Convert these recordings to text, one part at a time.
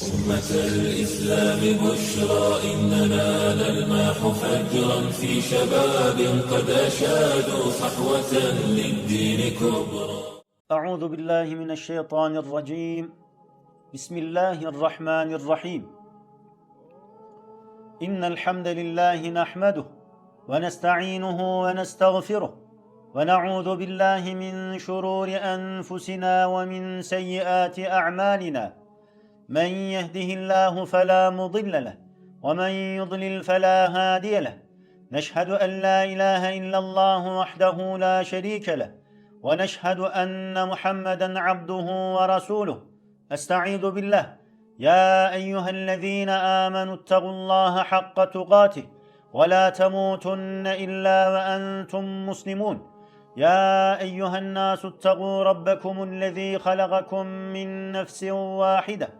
أمة الإسلام بشرى إننا نلمح فجرا في شباب قد أشادوا صحوة للدين كبرى. أعوذ بالله من الشيطان الرجيم. بسم الله الرحمن الرحيم. إن الحمد لله نحمده ونستعينه ونستغفره ونعوذ بالله من شرور أنفسنا ومن سيئات أعمالنا. من يهده الله فلا مضل له ومن يضلل فلا هادي له. نشهد أن لا إله إلا الله وحده لا شريك له ونشهد أن محمدا عبده ورسوله. أستعيذ بالله. يا أيها الذين آمنوا اتقوا الله حق تقاته ولا تموتن إلا وأنتم مسلمون. يا أيها الناس اتقوا ربكم الذي خلقكم من نفس واحدة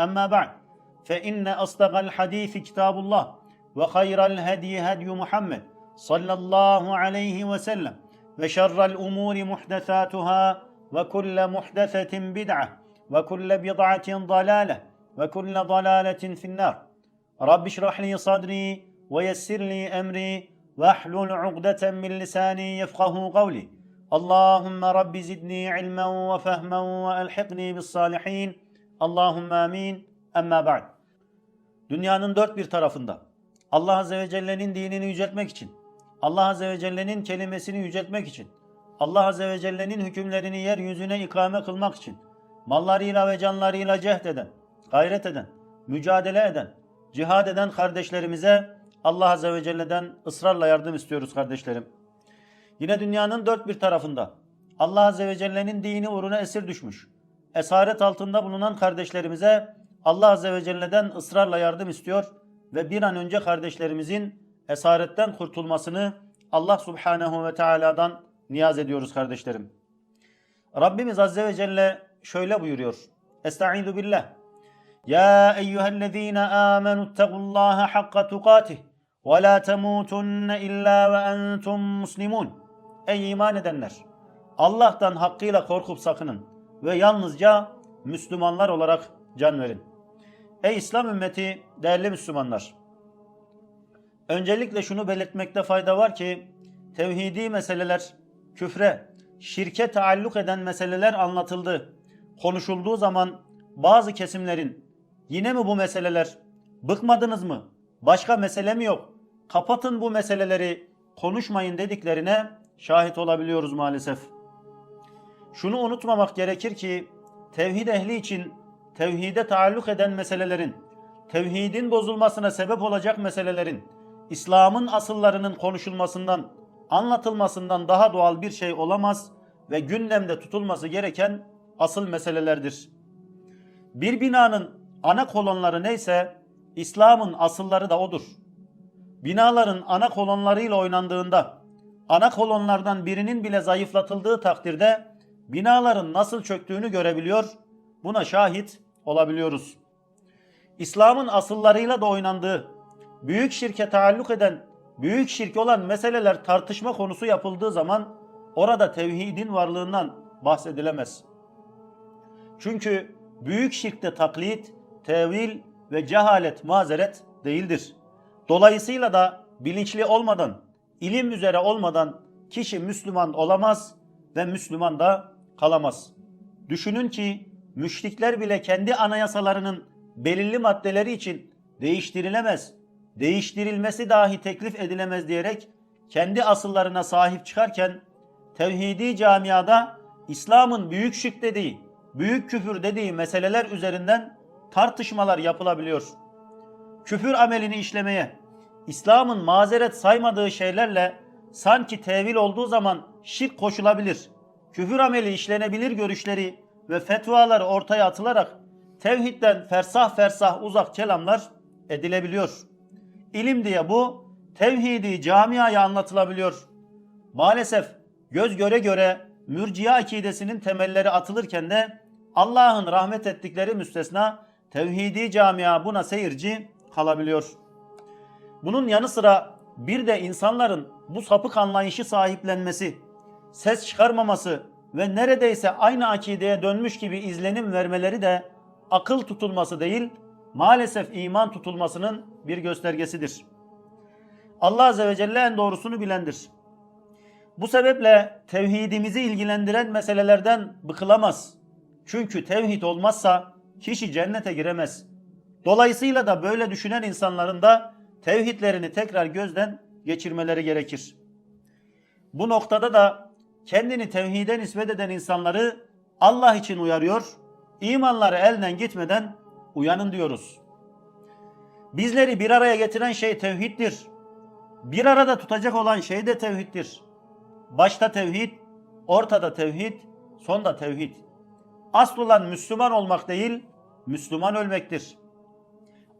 أما بعد فإن أصدق الحديث كتاب الله وخير الهدي هدي محمد صلى الله عليه وسلم وشر الأمور محدثاتها وكل محدثة بدعة وكل بضعة ضلالة وكل ضلالة في النار. رب اشرح لي صدري ويسر لي أمري واحلل عقدة من لساني يفقه قولي. اللهم رب زدني علما وفهما وألحقني بالصالحين Allahümme amin. Emma ba'd. Dünyanın dört bir tarafında Allah Azze ve Celle'nin dinini yüceltmek için, Allah Azze ve Celle'nin kelimesini yüceltmek için, Allah Azze ve Celle'nin hükümlerini yeryüzüne ikame kılmak için, mallarıyla ve canlarıyla cehd eden, gayret eden, mücadele eden, cihad eden kardeşlerimize Allah Azze ve Celle'den ısrarla yardım istiyoruz kardeşlerim. Yine dünyanın dört bir tarafında Allah Azze ve Celle'nin dini uğruna esir düşmüş, esaret altında bulunan kardeşlerimize Allah Azze ve Celle'den ısrarla yardım istiyor ve bir an önce kardeşlerimizin esaretten kurtulmasını Allah Subhanahu ve Teala'dan niyaz ediyoruz kardeşlerim. Rabbimiz Azze ve Celle şöyle buyuruyor. Estaizu billah. Ya eyyühellezine amenu ittakullaha hakka tukatih ve la temutunne illa ve entum muslimun. Ey iman edenler! Allah'tan hakkıyla korkup sakının ve yalnızca Müslümanlar olarak can verin. Ey İslam ümmeti, değerli Müslümanlar! Öncelikle şunu belirtmekte fayda var ki tevhidi meseleler, küfre, şirke taalluk eden meseleler anlatıldı. Konuşulduğu zaman bazı kesimlerin yine mi bu meseleler? Bıkmadınız mı? Başka mesele mi yok? Kapatın bu meseleleri, konuşmayın dediklerine şahit olabiliyoruz maalesef. Şunu unutmamak gerekir ki tevhid ehli için tevhide taalluk eden meselelerin, tevhidin bozulmasına sebep olacak meselelerin, İslam'ın asıllarının konuşulmasından, anlatılmasından daha doğal bir şey olamaz ve gündemde tutulması gereken asıl meselelerdir. Bir binanın ana kolonları neyse İslam'ın asılları da odur. Binaların ana kolonlarıyla oynandığında, ana kolonlardan birinin bile zayıflatıldığı takdirde binaların nasıl çöktüğünü görebiliyor, buna şahit olabiliyoruz. İslam'ın asıllarıyla da oynandığı, büyük şirke taalluk eden, büyük şirk olan meseleler tartışma konusu yapıldığı zaman orada tevhidin varlığından bahsedilemez. Çünkü büyük şirkte taklit, tevil ve cehalet mazeret değildir. Dolayısıyla da bilinçli olmadan, ilim üzere olmadan kişi Müslüman olamaz ve Müslüman da kalamaz. Düşünün ki müşrikler bile kendi anayasalarının belirli maddeleri için değiştirilemez, değiştirilmesi dahi teklif edilemez diyerek kendi asıllarına sahip çıkarken tevhidi camiada İslam'ın büyük şirk dediği, büyük küfür dediği meseleler üzerinden tartışmalar yapılabiliyor. Küfür amelini işlemeye, İslam'ın mazeret saymadığı şeylerle sanki tevil olduğu zaman şirk koşulabilir. Küfür ameli işlenebilir görüşleri ve fetvalar ortaya atılarak tevhidden fersah fersah uzak kelamlar edilebiliyor. İlim diye bu tevhidi camiaya anlatılabiliyor. Maalesef göz göre göre mürciye akidesinin temelleri atılırken de Allah'ın rahmet ettikleri müstesna tevhidi camia buna seyirci kalabiliyor. Bunun yanı sıra bir de insanların bu sapık anlayışı sahiplenmesi, ses çıkarmaması ve neredeyse aynı akideye dönmüş gibi izlenim vermeleri de akıl tutulması değil, maalesef iman tutulmasının bir göstergesidir. Allah Azze ve Celle en doğrusunu bilendir. Bu sebeple tevhidimizi ilgilendiren meselelerden bıkılamaz. Çünkü tevhid olmazsa kişi cennete giremez. Dolayısıyla da böyle düşünen insanların da tevhidlerini tekrar gözden geçirmeleri gerekir. Bu noktada da kendini tevhide nispet eden insanları Allah için uyarıyor, imanları elden gitmeden uyanın diyoruz. Bizleri bir araya getiren şey tevhiddir. Bir arada tutacak olan şey de tevhiddir. Başta tevhid, ortada tevhid, sonda tevhid. Asıl olan Müslüman olmak değil, Müslüman ölmektir.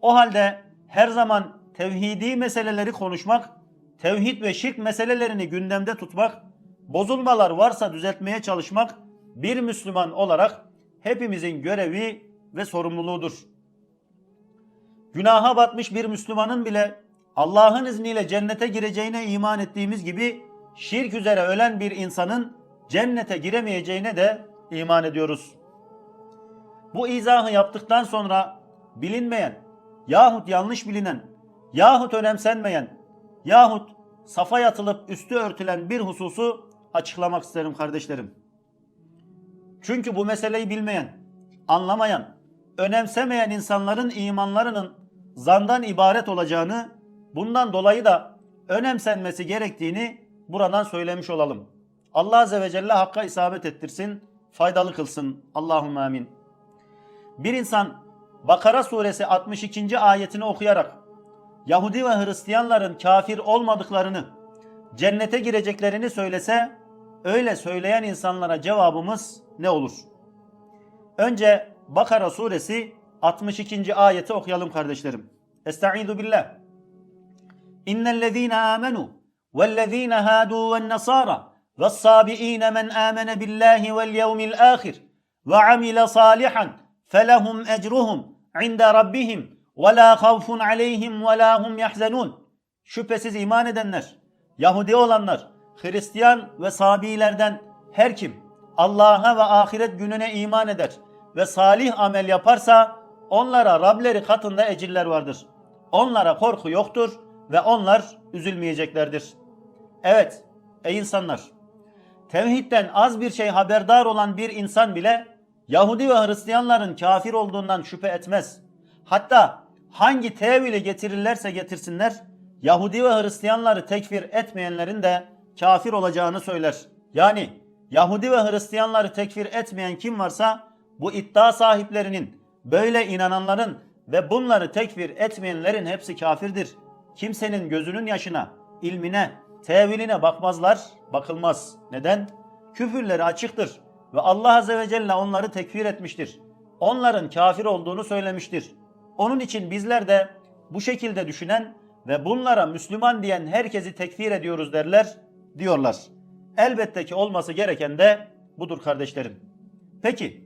O halde her zaman tevhidi meseleleri konuşmak, tevhid ve şirk meselelerini gündemde tutmak, bozulmalar varsa düzeltmeye çalışmak bir Müslüman olarak hepimizin görevi ve sorumluluğudur. Günaha batmış bir Müslümanın bile Allah'ın izniyle cennete gireceğine iman ettiğimiz gibi şirk üzere ölen bir insanın cennete giremeyeceğine de iman ediyoruz. Bu izahı yaptıktan sonra bilinmeyen yahut yanlış bilinen yahut önemsenmeyen yahut safa yatılıp üstü örtülen bir hususu açıklamak isterim kardeşlerim. Çünkü bu meseleyi bilmeyen, anlamayan, önemsemeyen insanların imanlarının zandan ibaret olacağını, bundan dolayı da önemsenmesi gerektiğini buradan söylemiş olalım. Allah Azze ve Celle hakka isabet ettirsin, faydalı kılsın. Allahümme amin. Bir insan Bakara suresi 62. ayetini okuyarak Yahudi ve Hristiyanların kafir olmadıklarını, cennete gireceklerini söylese, öyle söyleyen insanlara cevabımız ne olur? Önce Bakara suresi 62. ayeti okuyalım kardeşlerim. Estaizu billah. İnnellezîne âmenû vellezîne hâdû vennasâra ve's-sâbiîne men âmene billâhi vel yevmil âhir ve amile sâlihan felehum ecruhum inde rabbihim ve la havfun aleyhim ve la hum yahzenun. Şüphesiz iman edenler, Yahudi olanlar, Hristiyan ve Sabilerden her kim Allah'a ve ahiret gününe iman eder ve salih amel yaparsa onlara Rableri katında ecirler vardır. Onlara korku yoktur ve onlar üzülmeyeceklerdir. Evet ey insanlar tevhidden az bir şey haberdar olan bir insan bile Yahudi ve Hristiyanların kafir olduğundan şüphe etmez. Hatta hangi tevili getirirlerse getirsinler Yahudi ve Hristiyanları tekfir etmeyenlerin de kafir olacağını söyler. Yani Yahudi ve Hristiyanları tekfir etmeyen kim varsa bu iddia sahiplerinin, böyle inananların ve bunları tekfir etmeyenlerin hepsi kafirdir. Kimsenin gözünün yaşına, ilmine, teviline bakmazlar, bakılmaz. Neden? Küfürleri açıktır ve Allah Azze ve Celle onları tekfir etmiştir. Onların kafir olduğunu söylemiştir. Onun için bizler de bu şekilde düşünen ve bunlara Müslüman diyen herkesi tekfir ediyoruz derler, diyorlar. Elbette ki olması gereken de budur kardeşlerim. Peki,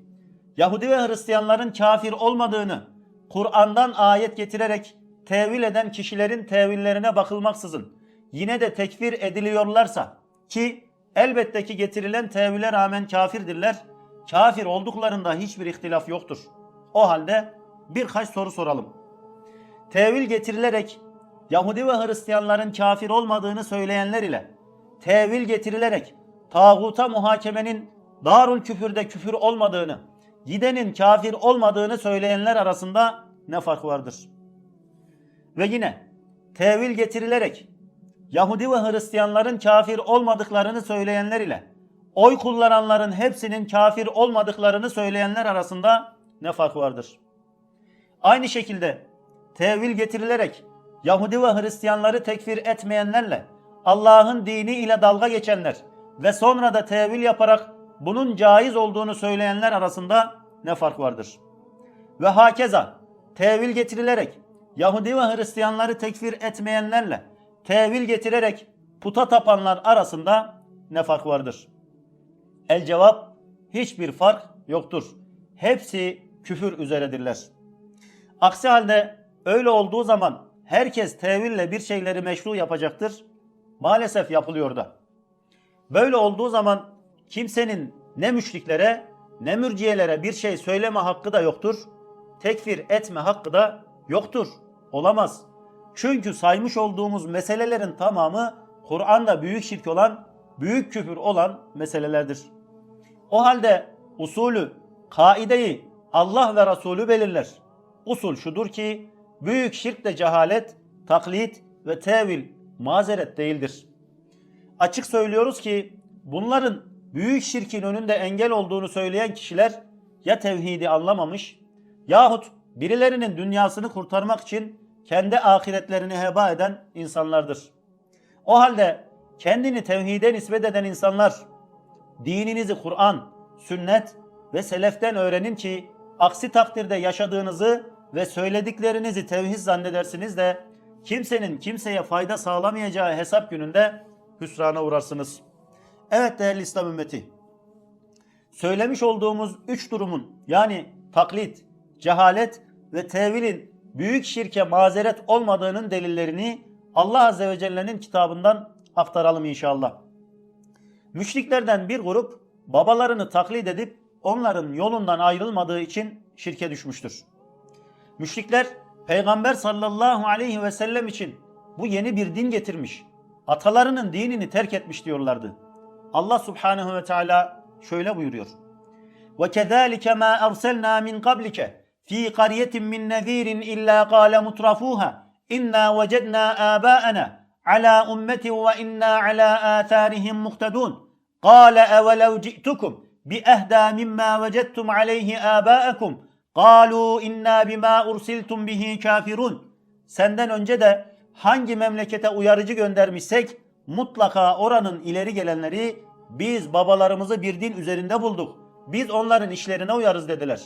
Yahudi ve Hristiyanların kafir olmadığını Kur'an'dan ayet getirerek tevil eden kişilerin tevillerine bakılmaksızın yine de tekfir ediliyorlarsa ki elbette ki getirilen tevile rağmen kafirdirler. Kafir olduklarında hiçbir ihtilaf yoktur. O halde birkaç soru soralım. Tevil getirilerek Yahudi ve Hristiyanların kafir olmadığını söyleyenler ile tevil getirilerek tağuta muhakemenin darul küfürde küfür olmadığını, gidenin kafir olmadığını söyleyenler arasında ne fark vardır? Ve yine tevil getirilerek Yahudi ve Hristiyanların kafir olmadıklarını söyleyenler ile oy kullananların hepsinin kafir olmadıklarını söyleyenler arasında ne fark vardır? Aynı şekilde tevil getirilerek Yahudi ve Hristiyanları tekfir etmeyenlerle Allah'ın dini ile dalga geçenler ve sonra da tevil yaparak bunun caiz olduğunu söyleyenler arasında ne fark vardır? ve hakeza tevil getirilerek Yahudi ve Hristiyanları tekfir etmeyenlerle tevil getirerek puta tapanlar arasında ne fark vardır? El cevap hiçbir fark yoktur. Hepsi küfür üzeredirler. Aksi halde öyle olduğu zaman herkes teville bir şeyleri meşru yapacaktır. Maalesef yapılıyor da. Böyle olduğu zaman kimsenin ne müşriklere ne mürciyelere bir şey söyleme hakkı da yoktur. Tekfir etme hakkı da yoktur. Olamaz. Çünkü saymış olduğumuz meselelerin tamamı Kur'an'da büyük şirk olan, büyük küfür olan meselelerdir. O halde usulü, kaideyi Allah ve Resulü belirler. Usul şudur ki büyük şirk de cehalet, taklit ve tevil mazeret değildir. Açık söylüyoruz ki bunların büyük şirkin önünde engel olduğunu söyleyen kişiler ya tevhidi anlamamış yahut birilerinin dünyasını kurtarmak için kendi ahiretlerini heba eden insanlardır. O halde kendini tevhide nispet eden insanlar dininizi Kur'an, sünnet ve seleften öğrenin ki aksi takdirde yaşadığınızı ve söylediklerinizi tevhid zannedersiniz de kimsenin kimseye fayda sağlamayacağı hesap gününde hüsrana uğrarsınız. Evet değerli İslam ümmeti. Söylemiş olduğumuz üç durumun yani taklit, cehalet ve tevilin büyük şirke mazeret olmadığının delillerini Allah Azze ve Celle'nin kitabından aktaralım inşallah. Müşriklerden bir grup babalarını taklit edip onların yolundan ayrılmadığı için şirke düşmüştür. Müşrikler Peygamber sallallahu aleyhi ve sellem için bu yeni bir din getirmiş. Atalarının dinini terk etmiş diyorlardı. Allah subhanehu ve teala şöyle buyuruyor. وَكَذَٰلِكَ مَا أَرْسَلْنَا مِنْ قَبْلِكَ ف۪ي قَرْيَةٍ مِّنْ نَذ۪يرٍ إِلَّا قَالَ مُتْرَفُوهَا إِنَّا وَجَدْنَا آبَاءَنَا عَلَى أُمَّةٍ وَإِنَّا عَلَى آثَارِهِمْ مُقْتَدُونَ قَالَ أَوَلَوْ جِئْتُكُمْ بِأَهْدَى مِمَّا وَجَدْتُمْ عَلَيْهِ آبَاءَكُمْ Kalu inna bima ursiltum bihi kafirun. Senden önce de hangi memlekete uyarıcı göndermişsek mutlaka oranın ileri gelenleri biz babalarımızı bir din üzerinde bulduk. Biz onların işlerine uyarız dediler.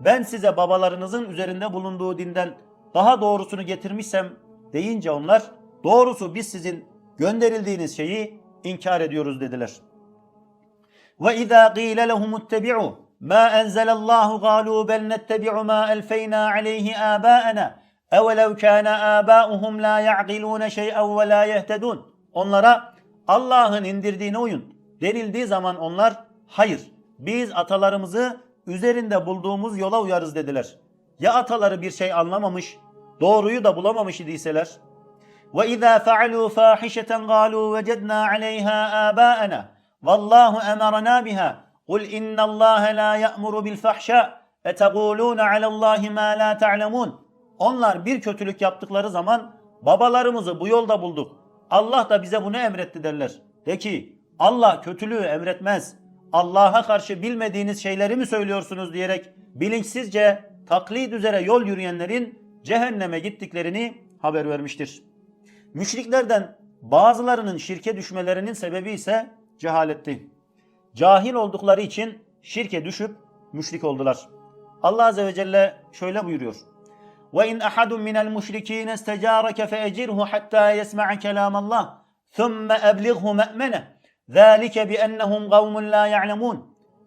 Ben size babalarınızın üzerinde bulunduğu dinden daha doğrusunu getirmişsem deyince onlar doğrusu biz sizin gönderildiğiniz şeyi inkar ediyoruz dediler. Ve izâ gîle lehum ma enzelallahu gâlû bel nettebi'u ma elfeynâ aleyhi âbâena evelev kâne âbâuhum lâ ya'qilûne şey'en ve lâ yehtedûn. Onlara Allah'ın indirdiğine uyun denildiği zaman onlar hayır biz atalarımızı üzerinde bulduğumuz yola uyarız dediler. Ya ataları bir şey anlamamış, doğruyu da bulamamış idiyseler? Ve izâ fealû fâhişeten gâlû vecednâ aleyhâ âbâena vallâhu emarana biha kul innallâhe lâ ya'muru bil fahşâ etegûlûne alallâhi mâ lâ ta'lemûn Onlar bir kötülük yaptıkları zaman babalarımızı bu yolda bulduk. Allah da bize bunu emretti derler. De ki Allah kötülüğü emretmez. Allah'a karşı bilmediğiniz şeyleri mi söylüyorsunuz diyerek bilinçsizce taklit üzere yol yürüyenlerin cehenneme gittiklerini haber vermiştir. Müşriklerden bazılarının şirke düşmelerinin sebebi ise cehaletti. Cahil oldukları için şirke düşüp müşrik oldular. Allah Azze ve Celle şöyle buyuruyor. وَاِنْ أَحَدٌ مِنَ الْمُشْرِك۪ينَ اسْتَجَارَكَ فَاَجِرْهُ حَتَّى يَسْمَعَ كَلَامَ اللّٰهِ ثُمَّ أَبْلِغْهُ مَأْمَنَهُ ذَٰلِكَ بِأَنَّهُمْ قَوْمٌ لَا يَعْلَمُونَ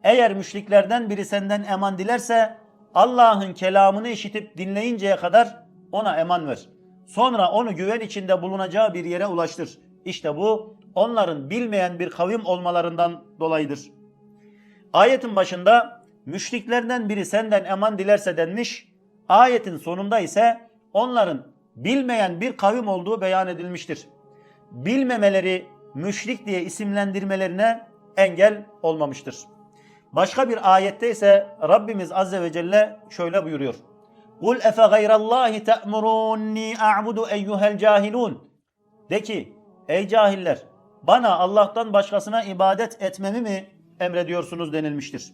Eğer müşriklerden biri senden eman dilerse Allah'ın kelamını işitip dinleyinceye kadar ona eman ver. Sonra onu güven içinde bulunacağı bir yere ulaştır. İşte bu onların bilmeyen bir kavim olmalarından dolayıdır. Ayetin başında müşriklerden biri senden eman dilerse denmiş. Ayetin sonunda ise onların bilmeyen bir kavim olduğu beyan edilmiştir. Bilmemeleri müşrik diye isimlendirmelerine engel olmamıştır. Başka bir ayette ise Rabbimiz Azze ve Celle şöyle buyuruyor. Kul efe gayrallahi te'murunni a'budu eyyuhel cahilun. De ki ey cahiller bana Allah'tan başkasına ibadet etmemi mi emrediyorsunuz denilmiştir.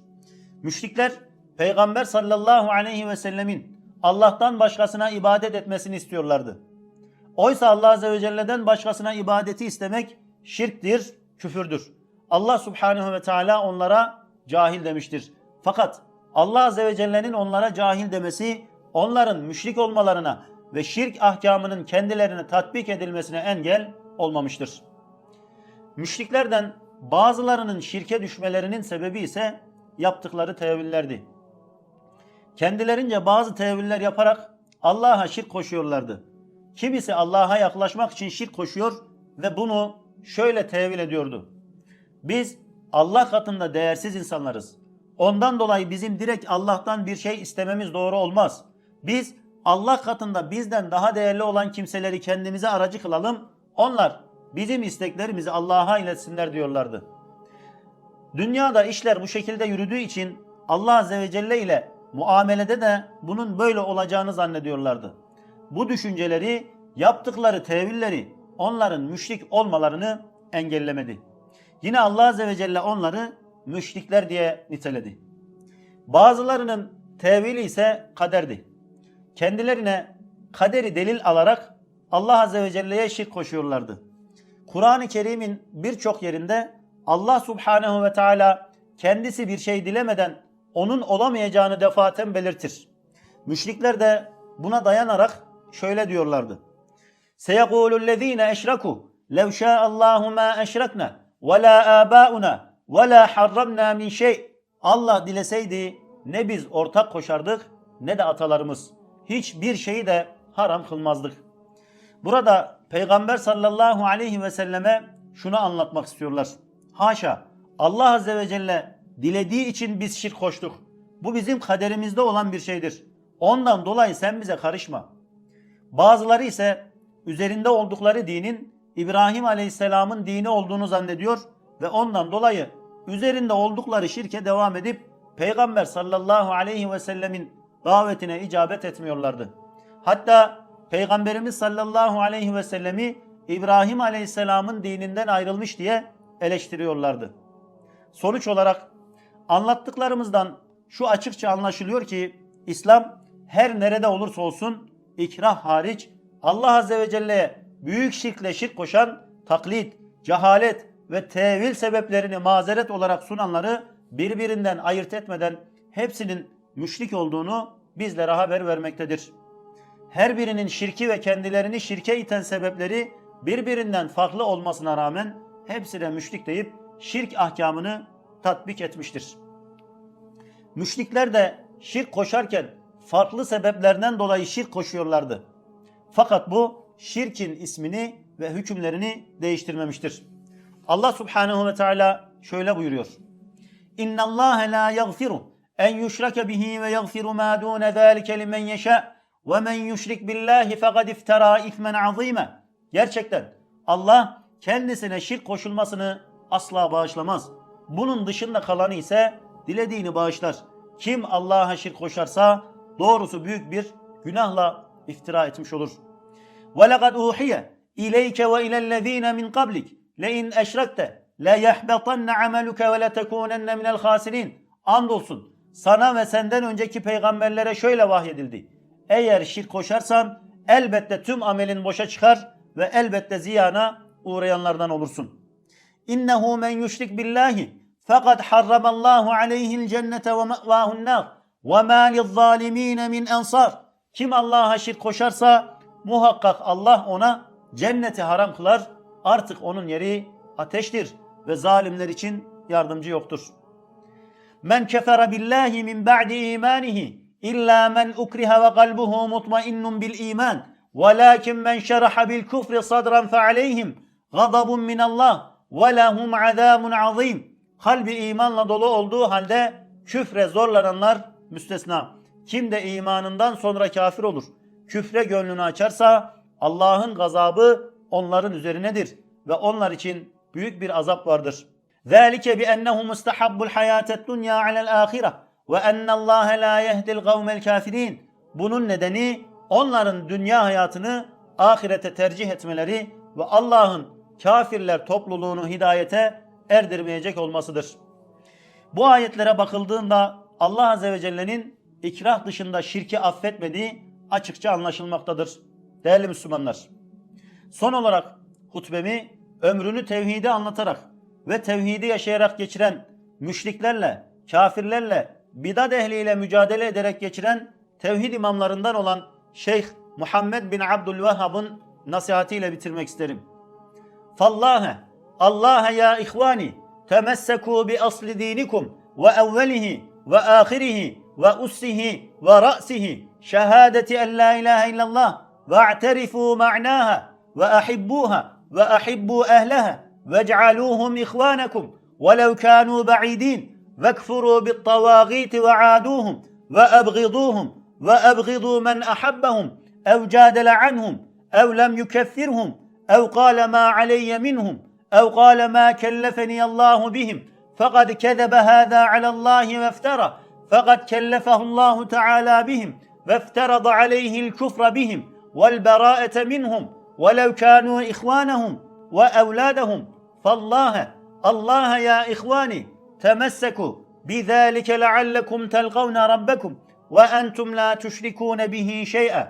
Müşrikler Peygamber sallallahu aleyhi ve sellemin Allah'tan başkasına ibadet etmesini istiyorlardı. Oysa Allah Azze ve Celle'den başkasına ibadeti istemek şirktir, küfürdür. Allah Subhanahu ve Teala onlara cahil demiştir. Fakat Allah Azze ve Celle'nin onlara cahil demesi, onların müşrik olmalarına ve şirk ahkamının kendilerine tatbik edilmesine engel olmamıştır. Müşriklerden bazılarının şirke düşmelerinin sebebi ise yaptıkları tevillerdi. Kendilerince bazı teviller yaparak Allah'a şirk koşuyorlardı. Kimisi Allah'a yaklaşmak için şirk koşuyor ve bunu şöyle tevil ediyordu. Biz Allah katında değersiz insanlarız. Ondan dolayı bizim direkt Allah'tan bir şey istememiz doğru olmaz. Biz Allah katında bizden daha değerli olan kimseleri kendimize aracı kılalım. Onlar bizim isteklerimizi Allah'a iletsinler diyorlardı. Dünyada işler bu şekilde yürüdüğü için Allah Azze ve Celle ile muamelede de bunun böyle olacağını zannediyorlardı. Bu düşünceleri, yaptıkları tevilleri onların müşrik olmalarını engellemedi. Yine Allah Azze ve Celle onları müşrikler diye niteledi. Bazılarının tevili ise kaderdi. Kendilerine kaderi delil alarak Allah Azze ve Celle'ye şirk koşuyorlardı. Kur'an-ı Kerim'in birçok yerinde Allah Subhanehu ve Teala kendisi bir şey dilemeden onun olamayacağını defaten belirtir. Müşrikler de buna dayanarak şöyle diyorlardı. سَيَقُولُ الَّذ۪ينَ اَشْرَكُوا لَوْ شَاءَ اللّٰهُ مَا اَشْرَكْنَا وَلَا آبَاؤُنَا وَلَا حَرَّمْنَا مِنْ şey. Allah dileseydi ne biz ortak koşardık ne de atalarımız. Hiçbir şeyi de haram kılmazdık. Burada Peygamber sallallahu aleyhi ve selleme şunu anlatmak istiyorlar. Haşa Allah azze ve celle dilediği için biz şirk koştuk. Bu bizim kaderimizde olan bir şeydir. Ondan dolayı sen bize karışma. Bazıları ise üzerinde oldukları dinin İbrahim Aleyhisselam'ın dini olduğunu zannediyor ve ondan dolayı üzerinde oldukları şirke devam edip Peygamber sallallahu aleyhi ve sellemin davetine icabet etmiyorlardı. Hatta Peygamberimiz sallallahu aleyhi ve sellemi İbrahim aleyhisselamın dininden ayrılmış diye eleştiriyorlardı. Sonuç olarak anlattıklarımızdan şu açıkça anlaşılıyor ki İslam her nerede olursa olsun ikrah hariç Allah Azze ve Celle'ye büyük şirkle şirk koşan taklit, cehalet ve tevil sebeplerini mazeret olarak sunanları birbirinden ayırt etmeden hepsinin müşrik olduğunu bizlere haber vermektedir. Her birinin şirki ve kendilerini şirke iten sebepleri birbirinden farklı olmasına rağmen hepsine müşrik deyip şirk ahkamını tatbik etmiştir. Müşrikler de şirk koşarken farklı sebeplerden dolayı şirk koşuyorlardı. Fakat bu şirkin ismini ve hükümlerini değiştirmemiştir. Allah Subhanahu ve Teala şöyle buyuruyor. İnna Allah la yaghfiru en yushraka bihi ve yaghfiru ma dun zalika limen yasha ve men yüşrik billahi fekad iftara ismen azime. Gerçekten Allah kendisine şirk koşulmasını asla bağışlamaz. Bunun dışında kalanı ise dilediğini bağışlar. Kim Allah'a şirk koşarsa doğrusu büyük bir günahla iftira etmiş olur. Ve lekad uhiye ileyke ve ilellezine min kablik le in eşrekte le yahbatanna amaluke ve le tekunenne minel hasirin. Andolsun sana ve senden önceki peygamberlere şöyle vahyedildi. Eğer şirk koşarsan elbette tüm amelin boşa çıkar ve elbette ziyana uğrayanlardan olursun. İnnehu men yüşrik billahi fakat harramallahu aleyhil cennete ve me'vahun nar ve ma lizzalimin min ensar. Kim Allah'a şirk koşarsa muhakkak Allah ona cenneti haram kılar. Artık onun yeri ateştir ve zalimler için yardımcı yoktur. Men kefere billahi min ba'di imanihi illa men ukriha ve kalbuhu mutmainnun bil iman. Velakin men şeraha bil kufri sadran fe aleyhim gadabun min Allah ve lahum azabun azim. Kalbi imanla dolu olduğu halde küfre zorlananlar müstesna. Kim de imanından sonra kafir olur, küfre gönlünü açarsa Allah'ın gazabı onların üzerinedir ve onlar için büyük bir azap vardır. ذَٰلِكَ بِأَنَّهُ مُسْتَحَبُّ الْحَيَاةَ الدُّنْيَا عَلَى الْآخِرَةِ ve ennallâhe lâ yehdil gavmel kafirin. Bunun nedeni onların dünya hayatını ahirete tercih etmeleri ve Allah'ın kafirler topluluğunu hidayete erdirmeyecek olmasıdır. Bu ayetlere bakıldığında Allah Azze ve Celle'nin ikrah dışında şirki affetmediği açıkça anlaşılmaktadır. Değerli Müslümanlar. Son olarak hutbemi ömrünü tevhidi anlatarak ve tevhidi yaşayarak geçiren müşriklerle, kafirlerle bidat ehliyle mücadele ederek geçiren tevhid imamlarından olan Şeyh Muhammed bin Abdülvehhab'ın nasihatiyle bitirmek isterim. Fallahe, Allah ya ihvani, temesseku bi asli dinikum ve evvelihi ve ahirihi ve ussihi ve ra'sihi şehadeti en la ilahe illallah ve a'terifu ma'naha ve ahibbuha ve ahibbu ehleha vec'aluhum ihvanakum ولو كانوا بعيدين واكفروا بالطواغيت وعادوهم وأبغضوهم وأبغضوا من أحبهم أو جادل عنهم أو لم يكفرهم أو قال ما علي منهم أو قال ما كلفني الله بهم فقد كذب هذا على الله وافترى فقد كلفه الله تعالى بهم وافترض عليه الكفر بهم والبراءة منهم ولو كانوا إخوانهم وأولادهم فالله الله يا إخواني temesseku bi zalika leallekum telkavne rabbekum ve entum la tüşrikûne bihi şey'e.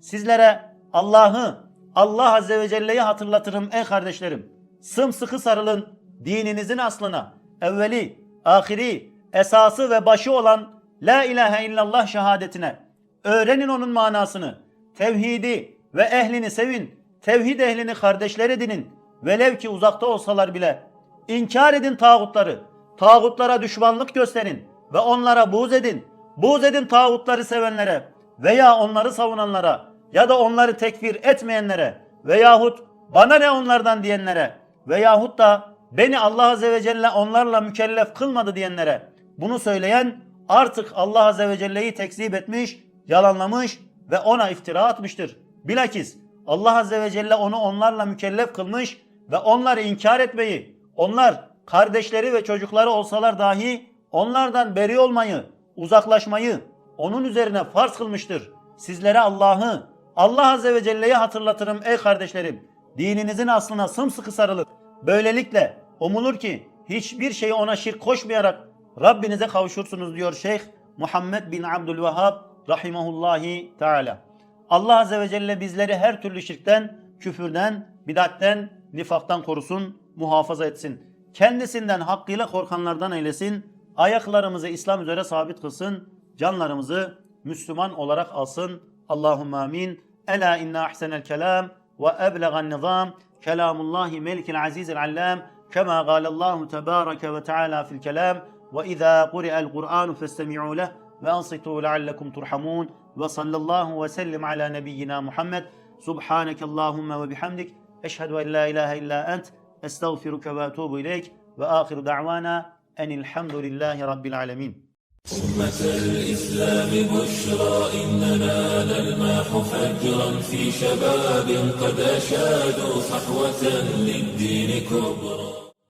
Sizlere Allah'ı, Allah Azze ve Celle'yi hatırlatırım ey kardeşlerim. Sımsıkı sarılın dininizin aslına. Evveli, ahiri, esası ve başı olan La ilahe illallah şehadetine. Öğrenin onun manasını. Tevhidi ve ehlini sevin. Tevhid ehlini kardeşler edinin. Velev ki uzakta olsalar bile. İnkar edin tağutları. Tağutlara düşmanlık gösterin ve onlara buğz edin. Buğz edin tağutları sevenlere veya onları savunanlara ya da onları tekfir etmeyenlere veyahut bana ne onlardan diyenlere veyahut da beni Allah Azze ve Celle onlarla mükellef kılmadı diyenlere bunu söyleyen artık Allah Azze ve Celle'yi tekzip etmiş, yalanlamış ve ona iftira atmıştır. Bilakis Allah Azze ve Celle onu onlarla mükellef kılmış ve onları inkar etmeyi, onlar kardeşleri ve çocukları olsalar dahi onlardan beri olmayı, uzaklaşmayı onun üzerine farz kılmıştır. Sizlere Allah'ı, Allah Azze ve Celle'yi hatırlatırım ey kardeşlerim. Dininizin aslına sımsıkı sarılıp böylelikle umulur ki hiçbir şeyi ona şirk koşmayarak Rabbinize kavuşursunuz diyor Şeyh Muhammed bin Abdülvehhab rahimahullahi teala. Allah Azze ve Celle bizleri her türlü şirkten, küfürden, bidatten, nifaktan korusun, muhafaza etsin. Kendisinden hakkıyla korkanlardan eylesin. Ayaklarımızı İslam üzere sabit kılsın. Canlarımızı Müslüman olarak alsın. Allahümme amin. Ela inna ahsenel kelam ve eblegan nizam. Kelamullahi melikil azizil allam. Kema galallahu tebareke ve teala fil kelam. Ve izâ kuri'el Kur'anu festemi'û leh ve ansitû leallekum turhamun. Ve sallallahu ve sellim ala nebiyyina Muhammed. Subhaneke Allahümme ve bihamdik. Eşhedü en la ilahe illa ent. أستغفرك وأتوب إليك وآخر دعوانا أن الحمد لله رب العالمين. أمة الإسلام بشرى إننا نلمح فجرا في شباب قد أشادوا صحوة للدين كبرى.